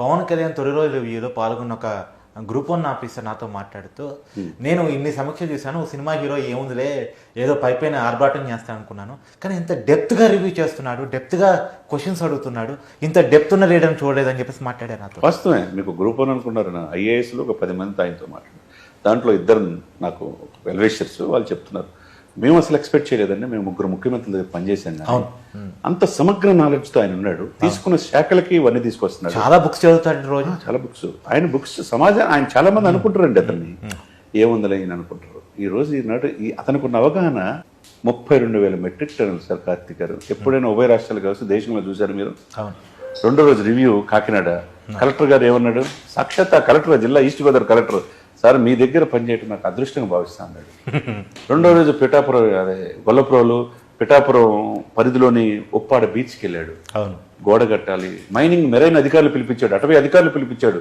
పవన్ కళ్యాణ్ తొలి రోజు రివ్యూలో పాల్గొన్న ఒక గ్రూప్ వన్ ఆఫీసర్ నాతో మాట్లాడుతూ నేను ఇన్ని సమీక్షలు చూశాను సినిమా హీరో ఏముందిలే ఏదో పై పైన ఆర్భాటం చేస్తాను అనుకున్నాను. కానీ ఇంత డెప్త్గా రివ్యూ చేస్తున్నాడు డెప్త్గా క్వశ్చన్స్ అడుగుతున్నాడు ఇంత డెప్త్ ఉన్న లీడర్ని చూడలేదని చెప్పేసి మాట్లాడారు నాతో. వాస్తవమే మీకు గ్రూప్ అని అనుకున్నారు నా ఐఏఎస్లో ఒక పది మంది ఆయనతో మాట్లాడారు. దాంట్లో ఇద్దరు నాకు వెల్వేషర్స్ వాళ్ళు చెప్తున్నారు. మేము అసలు ఎక్స్పెక్ట్ చేయలేదండి. మేము ముగ్గురు ముఖ్యమంత్రుల దగ్గర పనిచేసాం కానీ అంత సమగ్ర నాలెడ్జ్తో ఆయన ఉన్నాడు. తీసుకున్న శాఖలకి ఇవన్నీ తీసుకొస్తున్నాడు. చాలా బుక్స్ చదువుతాడు రోజు. చాలా బుక్స్ ఆయన బుక్స్ సమాజం ఆయన చాలా మంది అనుకుంటారండి అతన్ని. ఏముందని ఆయన అనుకుంటారు. ఈ రోజు ఈనాడు ఈ అతనికి ఉన్న అవగాహన ముప్పై రెండు వేల మెట్రిక్ టన్నులు సార్ కార్తీక్ గారు. ఎప్పుడైనా ఉభయ రాష్ట్రాలు కావచ్చు దేశంలో చూశారు మీరు? రెండో రోజు రివ్యూ కాకినాడ. కలెక్టర్ గారు ఏమన్నాడు? సాక్షాత్ కలెక్టర్ జిల్లా ఈస్ట్ గోదావరి కలెక్టర్ సార్ మీ దగ్గర పనిచేయటం నాకు అదృష్టంగా భావిస్తా అన్నాడు రెండో రోజు పిఠాపురం అదే గొల్లపురంలో పిఠాపురం పరిధిలోని ఉప్పాడ బీచ్కి వెళ్ళాడు. గోడ కట్టాలి. మైనింగ్ మెరైన్ అధికారులు పిలిపించాడు. అటవీ అధికారులు పిలిపించాడు.